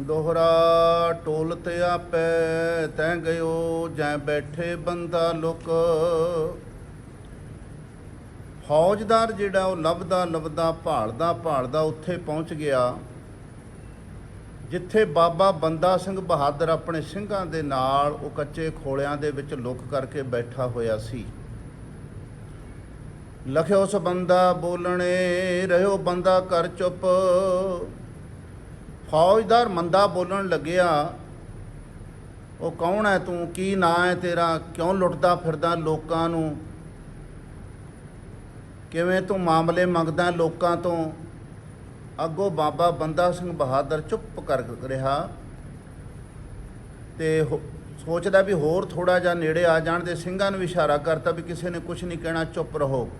ਦੋਹਰਾ ਟੋਲ ਤੇ ਆਪੈ ਤੈ ਗਇਓ, ਜੈ ਬੈਠੇ ਬੰਦਾ ਲੁਕ। ਫੌਜਦਾਰ ਜਿਹੜਾ ਉਹ ਲੱਭਦਾ ਲੱਭਦਾ, ਭਾਲਦਾ ਭਾਲਦਾ ਉੱਥੇ ਪਹੁੰਚ ਗਿਆ। ਜਿੱਥੇ ਬਾਬਾ ਬੰਦਾ ਸਿੰਘ ਬਹਾਦਰ ਆਪਣੇ ਸਿੰਘਾਂ ਦੇ ਨਾਲ ਉਹ ਕੱਚੇ ਖੋਲਿਆਂ ਦੇ ਵਿੱਚ ਲੁਕ ਕਰਕੇ ਬੈਠਾ ਹੋਇਆ ਸੀ। ਲਖਿਓ ਉਸ ਬੰਦਾ ਬੋਲਣੇ, ਰਹਿਓ ਬੰਦਾ ਕਰ ਚੁੱਪ। ਫੌਜਦਾਰ ਮੰਦਾ ਬੋਲਣ ਲੱਗਿਆ, ਉਹ ਕੌਣ ਹੈ ਤੂੰ? ਕੀ ਨਾਂ ਹੈ ਤੇਰਾ? ਕਿਉਂ ਲੁੱਟਦਾ ਫਿਰਦਾ ਲੋਕਾਂ ਨੂੰ? ਕਿਵੇਂ ਤੂੰ ਮਾਮਲੇ ਮੰਗਦਾ ਲੋਕਾਂ ਤੋਂ? ਅੱਗੋਂ ਬਾਬਾ ਬੰਦਾ ਸਿੰਘ ਬਹਾਦਰ ਚੁੱਪ ਕਰ ਰਿਹਾ ਤੇ ਹੋ- ਸੋਚਦਾ ਵੀ ਹੋਰ ਥੋੜਾ ਜਿਹਾ ਨੇੜੇ ਆ ਜਾਣ ਦੇ ਸਿੰਘਾਂ ਨੂੰ ਇਸ਼ਾਰਾ ਕਰਤਾ ਵੀ ਕਿਸੇ ਨੇ ਕੁਝ ਨਹੀਂ ਕਹਿਣਾ, ਚੁੱਪ ਰਹੋ।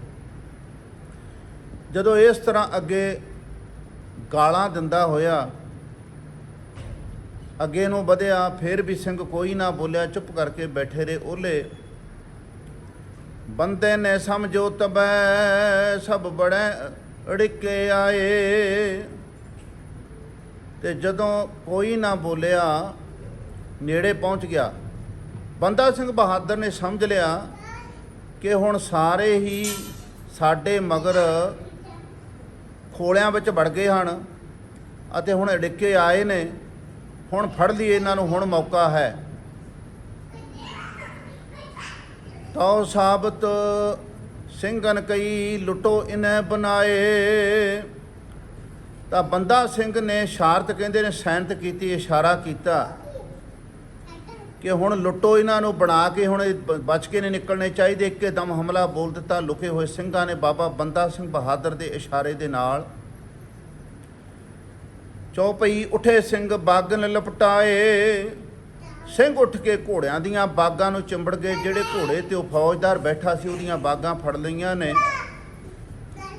ਜਦੋਂ ਇਸ ਤਰ੍ਹਾਂ ਅੱਗੇ ਗਾਲਾਂ ਦਿੰਦਾ ਹੋਇਆ ਅੱਗੇ ਨੂੰ ਵਧਿਆ, ਫਿਰ ਵੀ ਸਿੰਘ ਕੋਈ ਨਾ ਬੋਲਿਆ, ਚੁੱਪ ਕਰਕੇ ਬੈਠੇ ਰਹੇ ਓਲੇ ਬੰਦੇ ਨੇ ਸਮਝੋ ਤਬੈ, ਸਭ ਬੜੇ ਅੜਿੱਕੇ ਆਏ। ਤੇ ਜਦੋਂ ਕੋਈ ਨਾ ਬੋਲਿਆ, ਨੇੜੇ ਪਹੁੰਚ ਗਿਆ। ਬੰਦਾ ਸਿੰਘ ਬਹਾਦਰ ਨੇ ਸਮਝ ਲਿਆ ਕਿ ਹੁਣ ਸਾਰੇ ਹੀ ਸਾਡੇ ਮਗਰ ਖੋਲਿਆਂ ਵਿੱਚ ਵੜ ਗਏ ਹਨ ਅਤੇ ਹੁਣ ਅੜਿੱਕੇ ਆਏ ਨੇ। ਹੁਣ ਫੜ ਲਈਏ ਇਹਨਾਂ ਨੂੰ, ਹੁਣ ਮੌਕਾ ਹੈ। ਤਉ ਸਾਬਤ ਸਿੰਘਨ ਕਈ ਲੁੱਟੋ ਇਨੈ ਬਨਾਏ ਤਾਂ ਬੰਦਾ ਸਿੰਘ ਨੇ ਸ਼ਾਰਤ ਕਹਿੰਦੇ ਨੇ, ਸੈਨਤ ਕੀਤੀ, ਇਸ਼ਾਰਾ ਕੀਤਾ ਕਿ ਹੁਣ ਲੁੱਟੋ ਇਹਨਾਂ ਨੂੰ ਬਣਾ ਕੇ, ਹੁਣ ਬ- ਬਚ ਕੇ ਨਹੀਂ ਨਿਕਲਣੇ ਚਾਹੀਦੇ। ਇੱਕੇ ਦਮ ਹਮਲਾ ਬੋਲ ਦਿੱਤਾ, ਲੁਕੇ ਹੋਏ ਸਿੰਘਾਂ ਨੇ। ਬਾਬਾ ਬੰਦਾ ਸਿੰਘ ਬਹਾਦਰ ਦੇ ਇਸ਼ਾਰੇ ਦੇ ਨਾਲ ਚੌਪਈ ਉਠੇ ਸਿੰਘ ਬਾਗਨ ਲਪਟਾਏ। ਸਿੰਘ ਉੱਠ ਕੇ ਘੋੜਿਆਂ ਦੀਆਂ ਬਾਗਾਂ ਨੂੰ ਚਿੰਬੜ ਗਏ, ਜਿਹੜੇ ਘੋੜੇ ਤੇ ਉਹ ਫੌਜਦਾਰ ਬੈਠਾ ਸੀ, ਉਹਦੀਆਂ ਬਾਗਾਂ ਫੜ ਲਈਆਂ ਨੇ।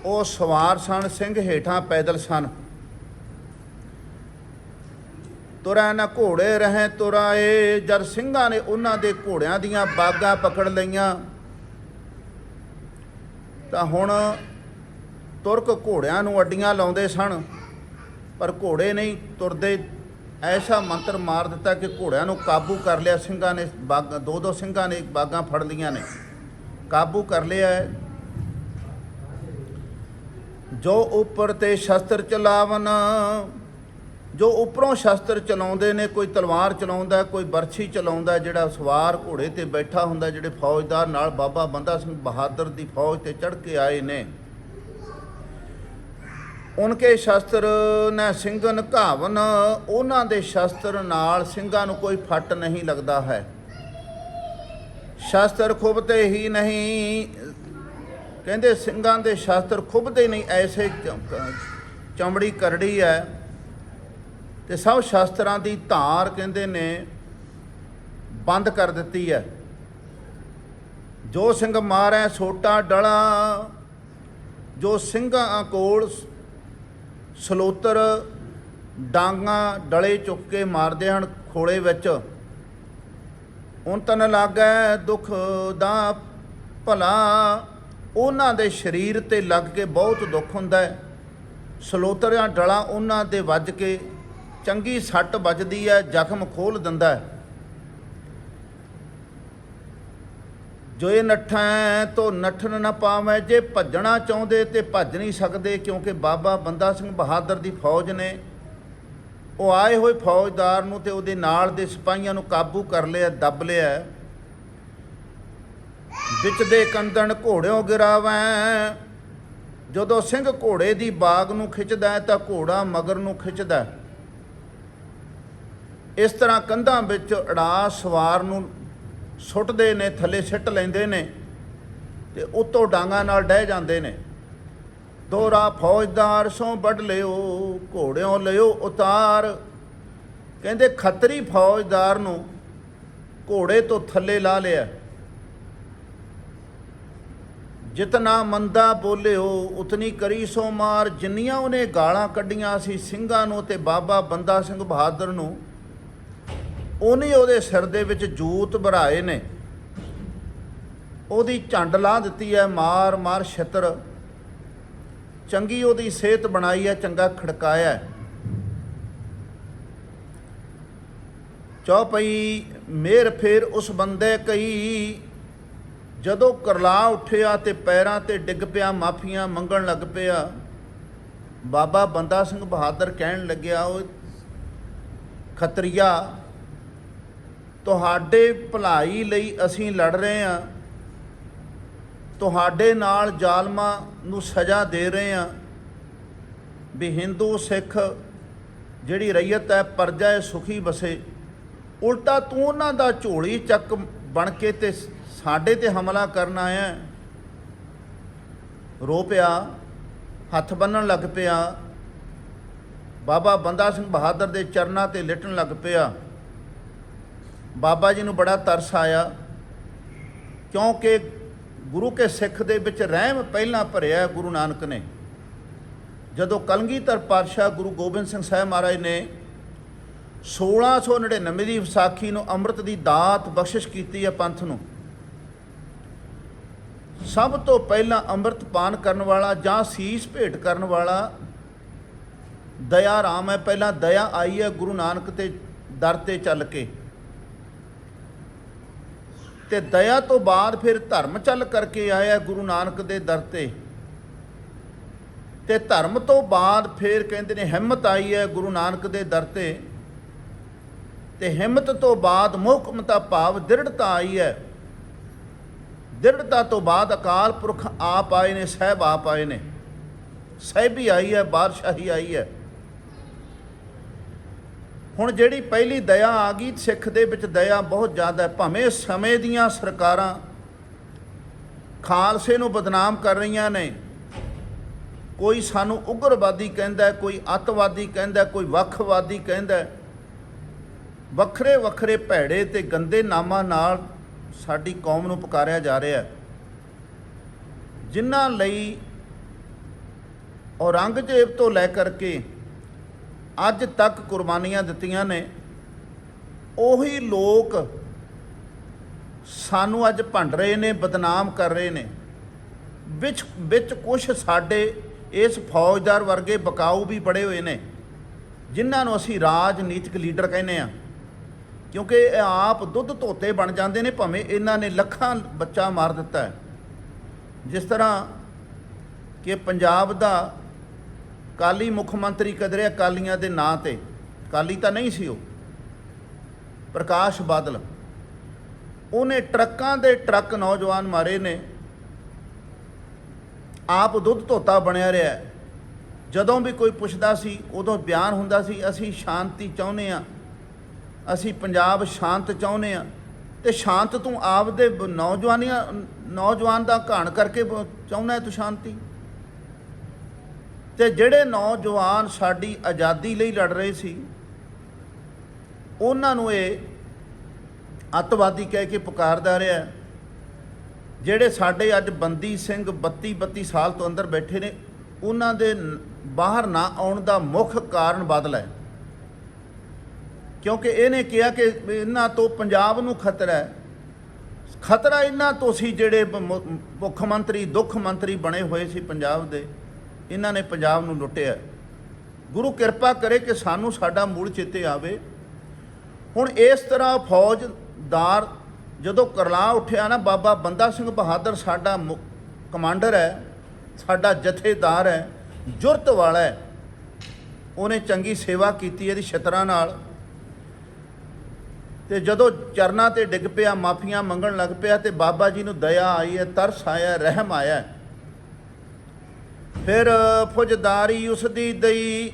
ਉਹ ਸਵਾਰ ਸਨ, ਸਿੰਘ ਹੇਠਾਂ ਪੈਦਲ ਸਨ। ਤੁਰੈ ਨਾ ਘੋੜੇ ਰਹੇ ਤੁਰਾਏ, ਜਦ ਸਿੰਘਾਂ ਨੇ ਉਹਨਾਂ ਦੇ ਘੋੜਿਆਂ ਦੀਆਂ ਬਾਗਾਂ ਪਕੜ ਲਈਆਂ, ਤਾਂ ਹੁਣ ਤੁਰਕ ਘੋੜਿਆਂ ਨੂੰ ਅੱਡੀਆਂ ਲਾਉਂਦੇ ਸਨ। ਪਰ ਘੋੜੇ ਨਹੀਂ, ਤੁਰਦੇ ਐਸਾ ਮੰਤਰ ਮਾਰ ਦਿੱਤਾ ਕਿ ਘੋੜਿਆਂ ਨੂੰ ਕਾਬੂ ਕਰ ਲਿਆ, ਸਿੰਘਾਂ ਨੇ ਬਾਗਾਂ ਦੋ ਦੋ ਸਿੰਘਾਂ ਨੇ ਬਾਗਾਂ ਫੜ ਲਈਆਂ ਨੇ। ਕਾਬੂ ਕਰ ਲਿਆ ਜੋ ਉੱਪਰ ਤੇ ਸ਼ਸਤਰ ਚਲਾਵਨ, ਜੋ ਉੱਪਰੋਂ ਸ਼ਸਤਰ ਚਲਾਉਂਦੇ ਨੇ, ਕੋਈ ਤਲਵਾਰ ਚਲਾਉਂਦਾ, ਕੋਈ ਬਰਛੀ ਚਲਾਉਂਦਾ, ਜਿਹੜਾ ਸਵਾਰ ਘੋੜੇ ਤੇ ਬੈਠਾ ਹੁੰਦਾ, ਜਿਹੜੇ ਫੌਜਦਾਰ ਨਾਲ ਬਾਬਾ ਬੰਦਾ ਸਿੰਘ ਬਹਾਦਰ ਦੀ ਫੌਜ ਤੇ ਚੜ੍ਹ ਕੇ ਆਏ ਨੇ। ਉਨਕੇ ਸ਼ਸਤਰ ਨੇ ਸਿੰਘਨ ਘਾਵਨ, ਉਹਨਾਂ ਦੇ ਸ਼ਸਤਰ ਨਾਲ ਸਿੰਘਾਂ ਨੂੰ ਕੋਈ ਫੱਟ ਨਹੀਂ ਲੱਗਦਾ ਹੈ। ਸ਼ਸਤਰ ਖੁਬਤੇ ਹੀ ਨਹੀਂ। ਕਹਿੰਦੇ ਸਿੰਘਾਂ ਦੇ ਸ਼ਸਤਰ ਖੁਬਦੇ ਨਹੀਂ, ਐਸੇ ਚਮੜੀ ਕਰੜੀ ਹੈ। ਤੇ ਸਭ ਸ਼ਸਤਰਾਂ ਦੀ ਧਾਰ ਕਹਿੰਦੇ ਨੇ, ਬੰਦ ਕਰ ਦਿੱਤੀ ਹੈ। ਜੋ ਸਿੰਘ ਮਾਰੈ ਸੋਟਾ ਡਲਾ, ਜੋ ਸਿੰਘਾਂ ਕੋਲ ਸਲੋਤਰ ਡਾਂਗਾ ਡਲੇ ਚੁੱਕ ਕੇ ਮਾਰਦੇ ਹਨ ਖੋਲੇ ਵਿੱਚ। ਉਨ ਤਨ ਲਾਗੈ ਦੁੱਖ ਦਾ ਭਲਾ, ਉਹਨਾਂ ਦੇ ਸਰੀਰ ਤੇ ਲੱਗ ਕੇ ਬਹੁਤ ਦੁੱਖ ਹੁੰਦਾ ਹੈ। ਸਲੋਤਰ ਜਾਂ ਡਲਾ ਉਹਨਾਂ ਦੇ ਵੱਜ ਕੇ ਚੰਗੀ ਸੱਟ ਵੱਜਦੀ ਹੈ, ਜ਼ਖਮ ਖੋਲ ਦਿੰਦਾ ਹੈ। ਜੋ ਇਹ ਨੱਠਾਂ ਤੋਂ ਨੱਠਣ ਨਾ ਪਾਵੇਂ, ਜੇ ਭੱਜਣਾ ਚਾਹੁੰਦੇ ਤੇ ਭੱਜ ਨਹੀਂ ਸਕਦੇ, ਕਿਉਂਕਿ ਬਾਬਾ ਬੰਦਾ ਸਿੰਘ ਬਹਾਦਰ ਦੀ ਫੌਜ ਨੇ ਉਹ ਆਏ ਹੋਏ ਫੌਜਦਾਰ ਨੂੰ ਤੇ ਉਹਦੇ ਨਾਲ ਦੇ ਸਿਪਾਹੀਆਂ ਨੂੰ ਕਾਬੂ ਕਰ ਲਿਆ, ਦੱਬ ਲਿਆ। ਵਿੱਚ ਦੇ ਕੰਦਣ ਘੋੜਿਓ ਗਿਰਾਵੈਂ। ਜਦੋਂ ਸਿੰਘ ਘੋੜੇ ਦੀ ਬਾਗ ਨੂੰ ਖਿੱਚਦਾ ਤਾਂ ਘੋੜਾ ਮਗਰ ਨੂੰ ਖਿੱਚਦਾ ਇਸ ਤਰ੍ਹਾਂ ਕੰਧਾਂ ਵਿੱਚ ਅੜਾ ਸਵਾਰ ਨੂੰ ਸੁੱਟਦੇ ਨੇ, ਥੱਲੇ ਸਿੱਟ ਲੈਂਦੇ ਨੇ ਤੇ ਉਤੋਂ ਡਾਂਗਾਂ ਨਾਲ ਡਹਿ ਜਾਂਦੇ ਨੇ। ਦੋਰਾ ਫੌਜਦਾਰ ਸੋਂ ਵੱਢ ਲਿਓ, ਘੋੜਿਓਂ ਲਿਓ ਉਤਾਰ। ਕਹਿੰਦੇ ਖੱਤਰੀ ਫੌਜਦਾਰ ਨੂੰ ਘੋੜੇ ਤੋਂ ਥੱਲੇ ਲਾ ਲਿਆ। ਜਿਤਨਾ ਮੰਦਾ ਬੋਲਿਓ, ਉਤਨੀ ਕਰੀ ਸੋ ਮਾਰ। ਜਿੰਨੀਆਂ ਉਹਨੇ ਗਾਲਾਂ ਕੱਢੀਆਂ ਸੀ ਸਿੰਘਾਂ ਨੂੰ ਤੇ ਬਾਬਾ ਬੰਦਾ ਸਿੰਘ ਬਹਾਦਰ ਨੂੰ ਉਹਨੇ ਉਹਦੇ ਸਿਰ ਦੇ ਵਿੱਚ ਜੂਤ ਭਰਾਏ ਨੇ। ਉਹਦੀ ਝੰਡ ਲਾ ਦਿੱਤੀ ਹੈ ਮਾਰ ਮਾਰ, ਛਿੱਤਰ। ਚੰਗੀ ਉਹਦੀ ਸਿਹਤ ਬਣਾਈ ਹੈ ਚੰਗਾ ਖੜਕਾਇਆ ਹੈ। ਚੌਪਈ ਮੇਰ ਫੇਰ ਉਸ ਬੰਦੇ ਕਈ। ਜਦੋਂ ਕਰਲਾ ਉੱਠਿਆ ਤੇ ਪੈਰਾਂ ਤੇ ਡਿੱਗ ਪਿਆ, ਮਾਫੀਆਂ ਮੰਗਣ ਲੱਗ ਪਿਆ। ਬਾਬਾ ਬੰਦਾ ਸਿੰਘ ਬਹਾਦਰ ਕਹਿਣ ਲੱਗਿਆ ਉਹ ਖਤਰੀਆ ਤੁਹਾਡੇ ਭਲਾਈ ਲਈ ਅਸੀਂ ਲੜ ਰਹੇ ਹਾਂ। ਤੁਹਾਡੇ ਨਾਲ ਜ਼ਾਲਮਾਂ ਨੂੰ ਸਜ਼ਾ ਦੇ ਰਹੇ ਹਾਂ। ਵੀ ਹਿੰਦੂ ਸਿੱਖ ਜਿਹੜੀ ਰਈਅਤ ਹੈ, ਪਰਜਾ ਹੈ, ਸੁਖੀ ਬਸੇ ਉਲਟਾ ਤੂੰ ਉਹਨਾਂ ਦਾ ਝੋਲੀ ਚੱਕ ਬਣ ਕੇ ਤੇ ਸਾਡੇ ਤੇ ਹਮਲਾ ਕਰਨ ਆਇਆ ਰੋ ਪਿਆ, ਹੱਥ ਬੰਨਣ ਲੱਗ ਪਿਆ। ਬਾਬਾ ਬੰਦਾ ਸਿੰਘ ਬਹਾਦਰ ਦੇ ਚਰਨਾਂ ਤੇ ਲਿਟਣ ਲੱਗ ਪਿਆ। ਬਾਬਾ ਜੀ ਨੂੰ ਬੜਾ ਤਰਸ ਆਇਆ, ਕਿਉਂਕਿ ਗੁਰੂ ਕੇ ਸਿੱਖ ਦੇ ਵਿੱਚ ਰਹਿਮ ਪਹਿਲਾਂ ਭਰਿਆ ਗੁਰੂ ਨਾਨਕ ਨੇ। ਜਦੋਂ ਕਲਗੀਧਰ ਪਾਤਸ਼ਾਹ ਗੁਰੂ ਗੋਬਿੰਦ ਸਿੰਘ ਸਾਹਿਬ ਮਹਾਰਾਜ ਨੇ 1699 ਦੀ ਵਿਸਾਖੀ ਨੂੰ ਅੰਮ੍ਰਿਤ ਦੀ ਦਾਤ ਬਖਸ਼ਿਸ਼ ਕੀਤੀ ਹੈ ਪੰਥ ਨੂੰ, ਸਭ ਤੋਂ ਪਹਿਲਾਂ ਅੰਮ੍ਰਿਤ ਪਾਨ ਕਰਨ ਵਾਲਾ ਜਾਂ ਸੀਸ ਭੇਟ ਕਰਨ ਵਾਲਾ ਦਇਆ ਰਾਮ ਹੈ। ਪਹਿਲਾਂ ਦਇਆ ਆਈ ਹੈ ਗੁਰੂ ਨਾਨਕ ਤੇ ਦਰ ਤੇ ਚੱਲ ਕੇ। ਤੇ ਦਇਆ ਤੋਂ ਬਾਅਦ ਫਿਰ ਧਰਮ ਚੱਲ ਕਰਕੇ ਆਇਆ ਗੁਰੂ ਨਾਨਕ ਦੇ ਦਰ ਤੇ। ਤੇ ਧਰਮ ਤੋਂ ਬਾਅਦ ਫਿਰ ਕਹਿੰਦੇ ਨੇ ਹਿੰਮਤ ਆਈ ਹੈ ਗੁਰੂ ਨਾਨਕ ਦੇ ਦਰ ਤੇ। ਤੇ ਹਿੰਮਤ ਤੋਂ ਬਾਅਦ ਮੁਹਕਮਤਾ ਭਾਵ ਦ੍ਰਿੜਤਾ ਆਈ ਹੈ। ਦ੍ਰਿੜਤਾ ਤੋਂ ਬਾਅਦ ਅਕਾਲ ਪੁਰਖ ਆਪ ਆਏ ਨੇ, ਸਹਿਬ ਆਪ ਆਏ ਨੇ। ਸਹਿਬੀ ਆਈ ਹੈ, ਬਾਦਸ਼ਾਹੀ ਆਈ ਹੈ। ਹੁਣ ਜਿਹੜੀ ਪਹਿਲੀ ਦਇਆ ਆ ਗਈ, ਸਿੱਖ ਦੇ ਵਿੱਚ ਦਇਆ ਬਹੁਤ ਜ਼ਿਆਦਾ ਹੈ। ਭਾਵੇਂ ਸਮੇਂ ਦੀਆਂ ਸਰਕਾਰਾਂ ਖਾਲਸੇ ਨੂੰ ਬਦਨਾਮ ਕਰ ਰਹੀਆਂ ਨੇ, ਕੋਈ ਸਾਨੂੰ ਉਗਰਵਾਦੀ ਕਹਿੰਦਾ ਕੋਈ ਅੱਤਵਾਦੀ ਕਹਿੰਦਾ ਕੋਈ ਵੱਖਵਾਦੀ ਕਹਿੰਦਾ ਵੱਖਰੇ ਵੱਖਰੇ ਭੈੜੇ ਤੇ ਗੰਦੇ ਨਾਮਾਂ ਨਾਲ ਸਾਡੀ ਕੌਮ ਨੂੰ ਪੁਕਾਰਿਆ ਜਾ ਰਿਹਾ ਹੈ। ਜਿਨ੍ਹਾਂ ਲਈ ਔਰੰਗਜ਼ੇਬ ਤੋਂ ਲੈ ਕਰਕੇ ਅੱਜ ਤੱਕ ਕੁਰਬਾਨੀਆਂ ਦਿੱਤੀਆਂ ਨੇ, ਉਹੀ ਲੋਕ ਸਾਨੂੰ ਅੱਜ ਭੰਡ ਰਹੇ ਨੇ, ਬਦਨਾਮ ਕਰ ਰਹੇ ਨੇ। ਵਿੱਚ ਵਿੱਚ ਕੁਝ ਸਾਡੇ ਇਸ ਫੌਜਦਾਰ ਵਰਗੇ ਬਕਾਊ ਵੀ ਬੜੇ ਹੋਏ ਨੇ, ਜਿਨ੍ਹਾਂ ਨੂੰ ਅਸੀਂ ਰਾਜਨੀਤਿਕ ਲੀਡਰ ਕਹਿੰਦੇ ਆ ਕਿਉਂਕਿ ਇਹ ਆਪ ਦੁੱਧ ਧੋਤੇ ਬਣ ਜਾਂਦੇ ਨੇ, ਭਾਵੇਂ ਇਹਨਾਂ ਨੇ ਲੱਖਾਂ ਬੱਚਾ ਮਾਰ ਦਿੱਤਾ ਜਿਸ ਤਰ੍ਹਾਂ ਕਿ ਪੰਜਾਬ ਦਾ ਕਾਲੀ ਮੁੱਖ ਮੰਤਰੀ ਕਦਰਿਆ ਅਕਾਲੀਆਂ ਦੇ ਨਾਂ ਤੇ। ਕਾਲੀ ਤਾਂ ਨਹੀਂ ਸੀ ਉਹ। ਪ੍ਰਕਾਸ਼ ਬਾਦਲ। ਉਹਨੇ ਟਰੱਕਾਂ ਦੇ ਟਰੱਕ ਨੌਜਵਾਨ ਮਾਰੇ ਨੇ। ਆਪ ਦੁੱਧ ਧੋਤਾ ਬਣਿਆ ਰਿਹਾ ਜਦੋਂ ਵੀ ਕੋਈ ਪੁੱਛਦਾ ਸੀ, ਉਦੋਂ ਬਿਆਨ ਹੁੰਦਾ ਸੀ, ਅਸੀਂ ਸ਼ਾਂਤੀ ਚਾਹੁੰਦੇ ਆ ਅਸੀਂ ਪੰਜਾਬ ਸ਼ਾਂਤ ਚਾਹੁੰਦੇ ਆ ਤੇ ਸ਼ਾਂਤ ਤੂੰ ਆਪ ਦੇ ਨੌਜਵਾਨੀਆਂ, ਨੌਜਵਾਨ ਦਾ ਘਾਣ ਕਰਕੇ ਚਾਹੁੰਦਾ ਤੂੰ ਸ਼ਾਂਤੀ? ਤੇ ਜਿਹੜੇ ਨੌਜਵਾਨ ਸਾਡੀ ਆਜ਼ਾਦੀ ਲਈ ਲੜ ਰਹੇ ਸੀ, ਉਹਨਾਂ ਨੂੰ ਇਹ ਅੱਤਵਾਦੀ ਕਹਿ ਕੇ ਪੁਕਾਰਦਾ ਰਿਹਾ ਜਿਹੜੇ ਸਾਡੇ ਅੱਜ ਬੰਦੀ ਸਿੰਘ 32 32 ਸਾਲ ਤੋਂ ਅੰਦਰ ਬੈਠੇ ਨੇ, ਉਹਨਾਂ ਦੇ ਬਾਹਰ ਨਾ ਆਉਣ ਦਾ ਮੁੱਖ ਕਾਰਨ ਬਾਦਲ ਹੈ। ਕਿਉਂਕਿ ਇਹਨੇ ਕਿਹਾ ਕਿ ਇਹਨਾਂ ਤੋਂ ਪੰਜਾਬ ਨੂੰ ਖਤਰਾ ਹੈ। ਖਤਰਾ ਇਹਨਾਂ ਤੋਂ ਸੀ ਜਿਹੜੇ ਮੁੱਖ ਮੰਤਰੀ, ਦੁੱਖ ਮੰਤਰੀ ਬਣੇ ਹੋਏ ਸੀ ਪੰਜਾਬ ਦੇ। ਇਹਨਾਂ ਨੇ ਪੰਜਾਬ ਨੂੰ ਲੁੱਟਿਆ। ਗੁਰੂ ਕਿਰਪਾ ਕਰੇ ਕਿ ਸਾਨੂੰ ਸਾਡਾ ਮੂਲ ਚੇਤੇ ਆਵੇ। ਹੁਣ ਇਸ ਤਰ੍ਹਾਂ ਫੌਜਦਾਰ ਜਦੋਂ ਕਰਲਾ ਉੱਠਿਆ ਨਾ, ਬਾਬਾ ਬੰਦਾ ਸਿੰਘ ਬਹਾਦਰ ਸਾਡਾ ਮੁ- ਕਮਾਂਡਰ ਹੈ, ਸਾਡਾ ਜਥੇਦਾਰ ਹੈ, ਜੁਰਤ ਵਾਲਾ ਹੈ। ਉਹਨੇ ਚੰਗੀ ਸੇਵਾ ਕੀਤੀ ਇਹਦੀ ਛਤਰਾਂ ਨਾਲ। ਤੇ ਜਦੋਂ ਚਰਨਾਂ ਤੇ ਡਿੱਗ ਪਿਆ, ਮਾਫੀਆਂ ਮੰਗਣ ਲੱਗ ਪਿਆ ਤੇ ਬਾਬਾ ਜੀ ਨੂੰ ਦਇਆ ਆਈ ਹੈ, ਤਰਸ ਆਇਆ, ਰਹਿਮ ਆਇਆ। ਫਿਰ ਫੌਜਦਾਰੀ ਉਸ ਦੀ ਦਈ,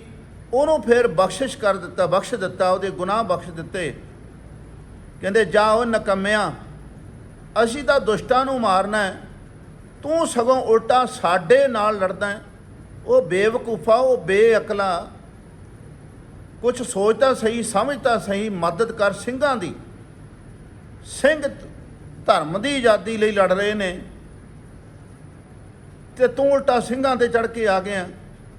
ਉਹਨੂੰ ਫਿਰ ਬਖਸ਼ਿਸ਼ ਕਰ ਦਿੱਤਾ, ਬਖਸ਼ ਦਿੱਤਾ, ਉਹਦੇ ਗੁਨਾਹ ਬਖਸ਼ ਦਿੱਤੇ। ਕਹਿੰਦੇ, ਜਾ ਉਹ ਨਕਮਿਆ, ਅਸੀਂ ਤਾਂ ਦੁਸ਼ਟਾਂ ਨੂੰ ਮਾਰਨਾ ਹੈ, ਤੂੰ ਸਗੋਂ ਉਲਟਾ ਸਾਡੇ ਨਾਲ ਲੜਦਾ ਹੈ। ਉਹ ਬੇਵਕੂਫਾ, ਉਹ ਬੇਅਕਲਾ। ਕੁਝ ਸੋਚਦਾ ਸਹੀ ਸਮਝਦਾ ਸਹੀ, ਮਦਦ ਕਰ ਸਿੰਘਾਂ ਦੀ। ਸਿੰਘ ਧਰਮ ਦੀ ਆਜ਼ਾਦੀ ਲਈ ਲੜ ਰਹੇ ਨੇ। ਤੇ ਤੂੰ ਉਲਟਾ ਸਿੰਘਾਂ ਤੇ ਚੜ ਕੇ ਆ ਗਿਆ।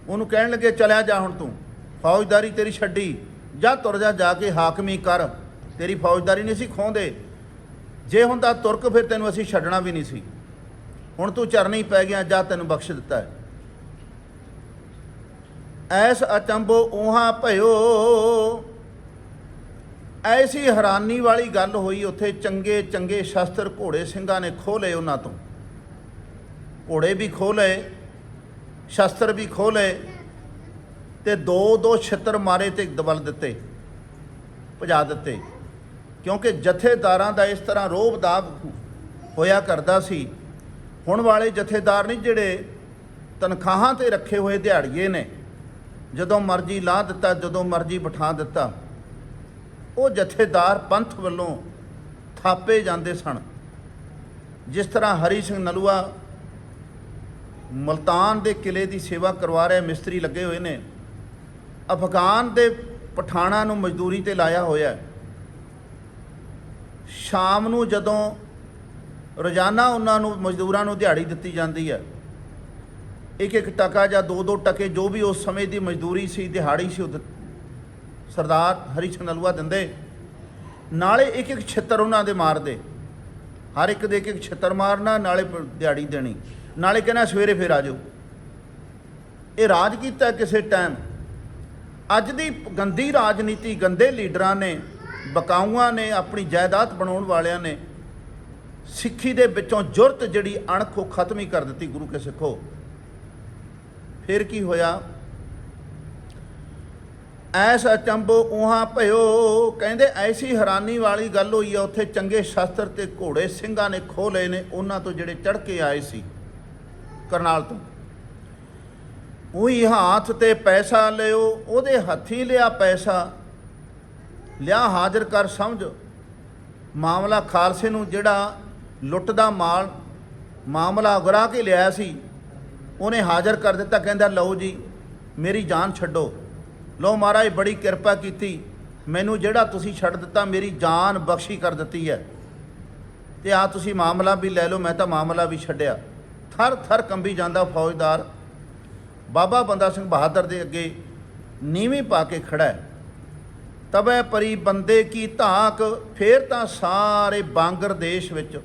ਉਹਨੂੰ ਕਹਿਣ ਲੱਗੇ ਚਲਿਆ ਜਾ ਹੁਣ ਤੂੰ। ਫੌਜਦਾਰੀ ਤੇਰੀ ਛੱਡੀ। ਜਾ ਤੁਰ ਜਾ ਜਾ ਕੇ ਹਾਕਮੀ ਕਰ। ਤੇਰੀ ਫੌਜਦਾਰੀ ਨਹੀਂ ਸੀ ਖੋਂਦੇ ਜੇ ਹੁੰਦਾ ਤੁਰਕ, ਫਿਰ ਤੈਨੂੰ ਅਸੀਂ ਛੱਡਣਾ ਵੀ ਨਹੀਂ ਸੀ। ਹੁਣ ਤੂੰ ਚਰਨੀ ਪੈ ਗਿਆ, ਜਾ ਤੈਨੂੰ ਬਖਸ਼ ਦਿੱਤਾ ਹੈ। ਐਸ ਅਚੰਬੋ ਉਹਾ ਭਇਓ। ਐਸੀ ਹੈਰਾਨੀ ਵਾਲੀ ਗੱਲ ਹੋਈ ਉੱਥੇ ਚੰਗੇ ਚੰਗੇ ਸ਼ਸਤਰ ਘੋੜੇ ਸਿੰਘਾਂ ਨੇ ਖੋਹ ਲਏ ਉਹਨਾਂ ਤੋਂ। ਘੋੜੇ ਵੀ ਖੋਹ ਲਏ, ਸ਼ਸਤਰ ਵੀ ਖੋਹ ਲਏ ਤੇ ਦੋ ਦੋ ਛਿੱਤਰ ਮਾਰੇ ਤੇ ਦਬਲ ਦਿੱਤੇ, ਭਜਾ ਦਿੱਤੇ। ਕਿਉਂਕਿ ਜਥੇਦਾਰਾਂ ਦਾ ਇਸ ਤਰ੍ਹਾਂ ਰੋਬ ਦਾਬ ਹੋਇਆ ਕਰਦਾ ਸੀ। ਹੁਣ ਵਾਲੇ ਜਥੇਦਾਰ ਨਹੀਂ ਜਿਹੜੇ ਤਨਖਾਹਾਂ ਤੇ ਰੱਖੇ ਹੋਏ ਦਿਹਾੜੀਏ ਨੇ। ਜਦੋਂ ਮਰਜ਼ੀ ਲਾ ਦਿੱਤਾ, ਜਦੋਂ ਮਰਜ਼ੀ ਬਿਠਾ ਦਿੱਤਾ। ਉਹ ਜਥੇਦਾਰ ਪੰਥ ਵੱਲੋਂ ਥਾਪੇ ਜਾਂਦੇ ਸਨ। ਜਿਸ ਤਰ੍ਹਾਂ ਹਰੀ ਸਿੰਘ ਨਲੂਆ ਮਲਤਾਨ ਦੇ ਕਿਲੇ ਦੀ ਸੇਵਾ ਕਰਵਾ ਰਹੇ ਮਿਸਤਰੀ ਲੱਗੇ ਹੋਏ ਨੇ। ਅਫਗਾਨ ਦੇ ਪਠਾਣਾ ਨੂੰ ਮਜ਼ਦੂਰੀ ਤੇ ਲਾਇਆ ਹੋਇਆ ਸ਼ਾਮ ਨੂੰ ਜਦੋਂ ਰੋਜ਼ਾਨਾ ਉਹਨਾਂ ਨੂੰ, ਮਜ਼ਦੂਰਾਂ ਨੂੰ ਦਿਹਾੜੀ ਦਿੱਤੀ ਜਾਂਦੀ ਹੈ ਇੱਕ ਇੱਕ ਟਕਾ ਜਾਂ ਦੋ ਦੋ ਟਕੇ ਜੋ ਵੀ ਉਸ ਸਮੇਂ ਦੀ ਮਜ਼ਦੂਰੀ ਸੀ, ਦਿਹਾੜੀ ਸੀ, ਉਹ ਸਰਦਾਰ ਹਰੀ ਸਿੰਘ ਨਲੂਆ ਦਿੰਦੇ। ਨਾਲੇ ਇੱਕ ਇੱਕ ਛਿੱਤਰ ਉਹਨਾਂ ਦੇ ਮਾਰਦੇ। ਹਰ ਇੱਕ ਦੇ ਇੱਕ ਇੱਕ ਛਿੱਤਰ ਮਾਰਨਾ, ਨਾਲੇ ਦਿਹਾੜੀ ਦੇਣੀ। ਨਾਲੇ ਕਹਿੰਦਾ ਸਵੇਰੇ ਫੇਰ ਆ ਜਾਓ ਇਹ ਰਾਜ ਕੀਤਾ ਕਿਸੇ ਟਾਈਮ ਅੱਜ ਦੀ ਗੰਦੀ ਰਾਜਨੀਤੀ, ਗੰਦੇ ਲੀਡਰਾਂ ਨੇ, ਬਕਾਊਆਂ ਨੇ, ਆਪਣੀ ਜਾਇਦਾਦ ਬਣਾਉਣ ਵਾਲਿਆਂ ਨੇ, ਸਿੱਖੀ ਦੇ ਵਿੱਚੋਂ ਜੁਰਤ ਜਿਹੜੀ ਅਣਖ ਉਹ ਖਤਮ ਹੀ ਕਰ ਦਿੱਤੀ ਗੁਰੂ ਕੇ ਸਿੱਖੋ। ਫਿਰ ਕੀ ਹੋਇਆ? ਐਸ ਅਚੰਭੋ ਉਹਾਂ ਭਇਓ, ਕਹਿੰਦੇ ਐਸੀ ਹੈਰਾਨੀ ਵਾਲੀ ਗੱਲ ਹੋਈ ਆ, ਉੱਥੇ ਚੰਗੇ ਸ਼ਸਤਰ ਤੇ ਘੋੜੇ ਸਿੰਘਾਂ ਨੇ ਖੋਹ ਲਏ ਨੇ, ਉਹਨਾਂ ਤੋਂ ਜਿਹੜੇ ਚੜ ਕੇ ਆਏ ਸੀ। ਕਰਨਾਲ ਤੋਂ। ਉਹੀ ਹੱਥ ਤੇ ਪੈਸਾ ਲਿਓ, ਉਹਦੇ ਹੱਥੀ ਲਿਆ ਪੈਸਾ। ਲਿਆ ਹਾਜ਼ਰ ਕਰ ਸਮਝ। ਮਾਮਲਾ ਖਾਲਸੇ ਨੂੰ ਜਿਹੜਾ ਲੁੱਟ ਦਾ ਮਾਲ, ਮਾਮਲਾ ਉਗਰਾ ਕੇ ਲਿਆ ਸੀ, ਉਹਨੇ ਹਾਜ਼ਰ ਕਰ ਦਿੱਤਾ, ਕਹਿੰਦਾ, ਲਓ ਜੀ, ਮੇਰੀ ਜਾਨ ਛੱਡੋ। ਲਓ ਮਹਾਰਾਜ, ਬੜੀ ਕਿਰਪਾ ਕੀਤੀ। ਮੈਨੂੰ ਜਿਹੜਾ ਤੁਸੀਂ ਛੱਡ ਦਿੱਤਾ, ਮੇਰੀ ਜਾਨ ਬਖਸ਼ੀ ਕਰ ਦਿੱਤੀ ਹੈ। ਤੇ ਆ ਤੁਸੀਂ ਮਾਮਲਾ ਵੀ ਲੈ ਲਓ, ਮੈਂ ਤਾਂ ਮਾਮਲਾ ਵੀ ਛੱਡਿਆ। ਥਰ ਥਰ ਕੰਬੀ ਜਾਂਦਾ ਫੌਜਦਾਰ। ਬਾਬਾ ਬੰਦਾ ਸਿੰਘ ਬਹਾਦਰ ਦੇ ਅੱਗੇ ਨੀਵੀਂ ਪਾ ਕੇ ਖੜਾ ਹੈ। ਤਬੈ ਪਰੀ ਬੰਦੇ ਕੀ ਧਾਕ, ਫੇਰ ਤਾਂ ਸਾਰੇ ਬਾਂਗਰ ਦੇਸ਼ ਵਿੱਚ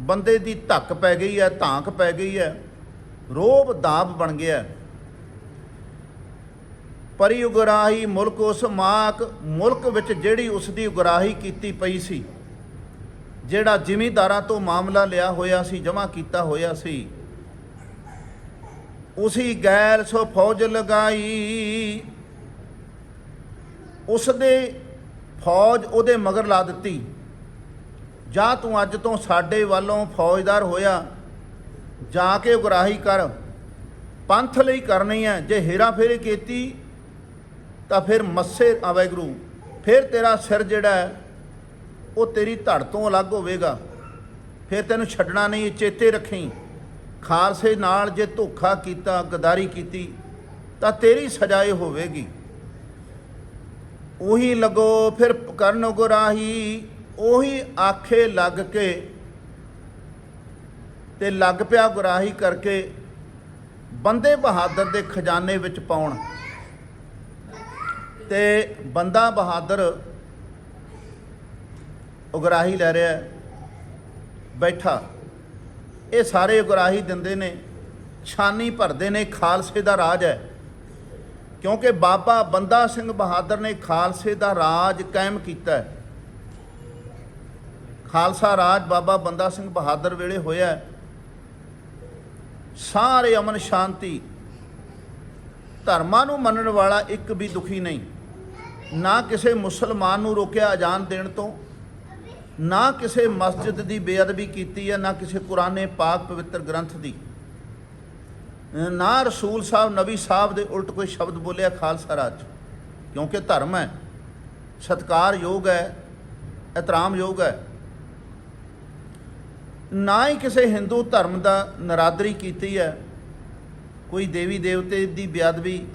ਬੰਦੇ ਦੀ ਧੱਕ ਪੈ ਗਈ ਹੈ, ਧਾਕ ਪੈ ਗਈ ਹੈ। ਰੋਬ ਦਾਬ ਬਣ ਗਿਆ ਪਰੀ ਉਗਰਾਹੀ ਮੁਲਕ ਉਸ ਮਾਕ, ਮੁਲਕ ਵਿੱਚ ਜਿਹੜੀ ਉਸ ਦੀ ਉਗਰਾਹੀ ਕੀਤੀ ਪਈ ਸੀ ਜਿਹੜਾ ਜ਼ਿਮੀਂਦਾਰਾਂ ਤੋਂ ਮਾਮਲਾ ਲਿਆ ਹੋਇਆ ਸੀ, ਜਮ੍ਹਾਂ ਕੀਤਾ ਹੋਇਆ ਸੀ। ਉਸੀ ਗੈਰ ਸੋ ਫੌਜ ਲਗਾਈ। ਉਸ ਦੇ ਫੌਜ ਉਹਦੇ ਮਗਰ ਲਾ ਦਿੱਤੀ। ਜਾਂ ਤੂੰ ਅੱਜ ਤੋਂ ਸਾਡੇ ਵੱਲੋਂ ਫੌਜਦਾਰ ਹੋਇਆ, ਜਾ ਕੇ ਉਗਰਾਹੀ ਕਰ। ਪੰਥ ਲਈ ਕਰਨੀ ਹੈ, ਜੇ ਹੇਰਾ ਫੇਰੀ ਕੀਤੀ ਤਾਂ ਫਿਰ ਮੱਸੇ ਆਵੇ ਗੁਰੂ ਫਿਰ ਤੇਰਾ ਸਿਰ ਜਿਹੜਾ ਉਹ ਤੇਰੀ ਧੜ ਤੋਂ ਅਲੱਗ ਹੋਵੇਗਾ। ਫਿਰ ਤੈਨੂੰ ਛੱਡਣਾ ਨਹੀਂ, ਚੇਤੇ ਰੱਖੀ। ਖਾਲਸੇ ਨਾਲ ਜੇ ਧੋਖਾ ਕੀਤਾ, ਗਦਾਰੀ ਕੀਤੀ, ਤਾਂ ਤੇਰੀ ਸਜ਼ਾ ਇਹ ਹੋਵੇਗੀ। ਉਹੀ ਲੱਗੋ, ਫਿਰ ਕਰਨ ਗੁਰਾਹੀ, ਉਹੀ ਆਖੇ ਲੱਗ ਕੇ ਤੇ ਲੱਗ ਪਿਆ ਗੁਰਾਹੀ ਕਰਕੇ ਬੰਦੇ ਬਹਾਦਰ ਦੇ ਖਜ਼ਾਨੇ ਵਿੱਚ ਪਾਉਣ। ਤੇ ਬੰਦਾ ਬਹਾਦਰ ਉਗਰਾਹੀ ਲੈ ਰਿਹਾ ਬੈਠਾ। ਇਹ ਸਾਰੇ ਉਗਰਾਹੀ ਦਿੰਦੇ ਨੇ, ਛਾਨੀ ਭਰਦੇ ਨੇ, ਖਾਲਸੇ ਦਾ ਰਾਜ ਹੈ। ਕਿਉਂਕਿ ਬਾਬਾ ਬੰਦਾ ਸਿੰਘ ਬਹਾਦਰ ਨੇ ਖਾਲਸੇ ਦਾ ਰਾਜ ਕਾਇਮ ਕੀਤਾ ਹੈ। ਖਾਲਸਾ ਰਾਜ ਬਾਬਾ ਬੰਦਾ ਸਿੰਘ ਬਹਾਦਰ ਵੇਲੇ ਹੋਇਆ ਸਾਰੇ ਅਮਨ ਸ਼ਾਂਤੀ। ਧਰਮਾਂ ਨੂੰ ਮੰਨਣ ਵਾਲਾ ਇੱਕ ਵੀ ਦੁਖੀ ਨਹੀਂ। ਨਾ ਕਿਸੇ ਮੁਸਲਮਾਨ ਨੂੰ ਰੋਕਿਆ ਅਜਾਨ ਦੇਣ ਤੋਂ ਨਾ ਕਿਸੇ ਮਸਜਿਦ ਦੀ ਬੇਅਦਬੀ ਕੀਤੀ ਹੈ, ਨਾ ਕਿਸੇ ਕੁਰਾਨੇ ਪਾਕ ਪਵਿੱਤਰ ਗ੍ਰੰਥ ਦੀ। ਨਾ ਰਸੂਲ ਸਾਹਿਬ, ਨਬੀ ਸਾਹਿਬ ਦੇ ਉਲਟ ਕੋਈ ਸ਼ਬਦ ਬੋਲਿਆ ਖਾਲਸਾ ਰਾਜ। 'ਚ। ਕਿਉਂਕਿ ਧਰਮ ਹੈ, ਸਤਕਾਰਯੋਗ ਹੈ ਇਤਰਾਮ ਯੋਗ ਹੈ। ਨਾ ਹੀ ਕਿਸੇ ਹਿੰਦੂ ਧਰਮ ਦਾ ਨਰਾਦਰੀ ਕੀਤੀ ਹੈ, ਕੋਈ ਦੇਵੀ ਦੇਵਤੇ ਦੀ ਬੇਅਦਬੀ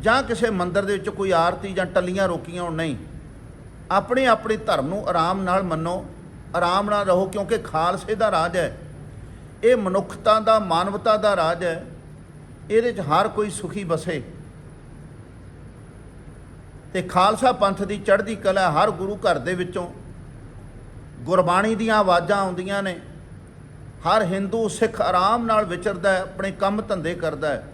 ਜਾਂ ਕਿਸੇ ਮੰਦਰ ਦੇ ਵਿੱਚ ਕੋਈ ਆਰਤੀ ਜਾਂ ਟੱਲੀਆਂ ਰੋਕੀਆਂ ਹੋਣ, ਨਹੀਂ। ਆਪਣੇ ਆਪਣੇ ਧਰਮ ਨੂੰ ਆਰਾਮ ਨਾਲ ਮੰਨੋ, ਆਰਾਮ ਨਾਲ ਰਹੋ, ਕਿਉਂਕਿ ਖਾਲਸੇ ਦਾ ਰਾਜ ਹੈ। ਇਹ ਮਨੁੱਖਤਾ ਦਾ, ਮਾਨਵਤਾ ਦਾ ਰਾਜ ਹੈ। ਇਹਦੇ 'ਚ ਹਰ ਕੋਈ ਸੁਖੀ ਬਸੇ। ਤੇ ਖਾਲਸਾ ਪੰਥ ਦੀ ਚੜ੍ਹਦੀ ਕਲਾ ਹਰ ਗੁਰੂ ਘਰ ਦੇ ਵਿੱਚੋਂ ਗੁਰਬਾਣੀ ਦੀਆਂ ਆਵਾਜ਼ਾਂ ਆਉਂਦੀਆਂ ਨੇ। ਹਰ ਹਿੰਦੂ ਸਿੱਖ ਆਰਾਮ ਨਾਲ ਵਿਚਰਦਾ ਹੈ, ਆਪਣੇ ਕੰਮ ਧੰਦੇ ਕਰਦਾ ਹੈ।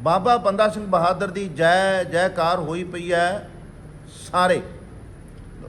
ਬਾਬਾ ਬੰਦਾ ਸਿੰਘ ਬਹਾਦਰ ਦੀ ਜੈ ਜੈਕਾਰ ਹੋਈ ਪਈ ਹੈ। ਸਾਰੇ